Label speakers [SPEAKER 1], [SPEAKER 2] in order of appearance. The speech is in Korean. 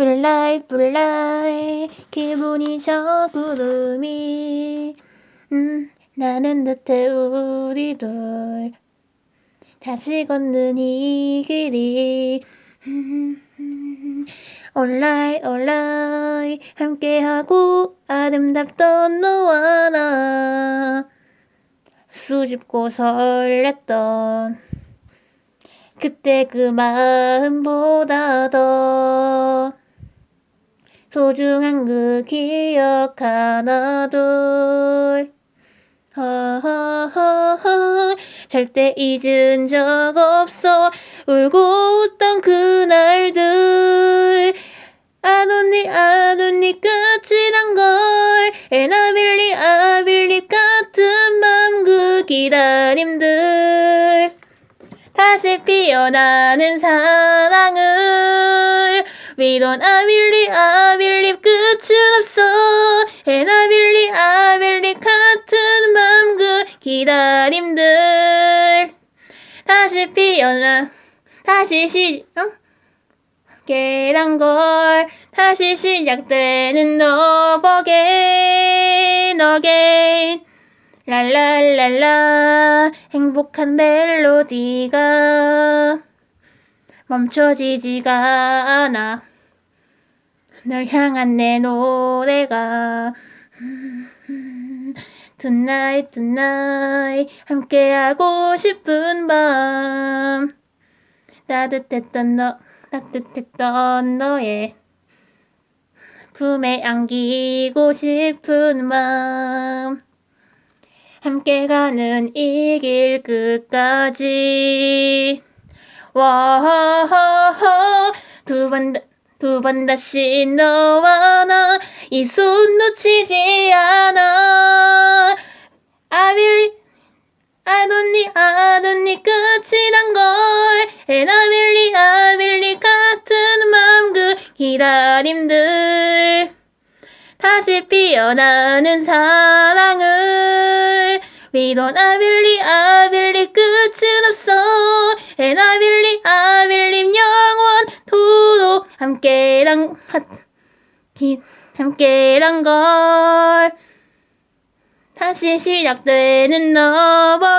[SPEAKER 1] 불라이 불라이 기분이 저 구름이. 음 나는 듯해 우리 둘. 다시 걷는 이 길이. 올라이 올라이 함께하고 아름답던 너와 나. 수줍고 설렜던 그때 그 마음보다 더 소중한 그 기억 하나 둘. 허허허허 절대 잊은 적 없어. 울고 웃던 그날들. 안 웃니 안 웃니 끝이 난걸. 에나빌리 아빌리 같은 맘 그 기다림들. 다시 피어나는 사랑을 We don't 아빌리 아빌리 끝은 없어. 에나빌리 아빌리 같은 맘 그 기다림들. 다시 피어나 다시 시 어? 깨란 걸 다시 시작되는 again again 랄랄랄라 행복한 멜로디가 멈춰지지가 않아 널 향한 내 노래가. Tonight tonight 함께하고 싶은 밤. 따뜻했던 너 따뜻했던 너의 품에 안기고 싶은 마음 함께 가는 이 길 끝까지. 와하하하. 두번 두 번 다시 너와 나 이 손 놓치지 않아. 아빌 아돈니 아돈니 끝이 난걸. 에나빌리 아빌리 같은 맘 그 기다림들. 다시 피어나는 사랑을. We don't 아빌리 아빌리 끝은 없어. 에나빌리 아빌리 영원토록 함께란 함께란 걸 다시 시작되는 너버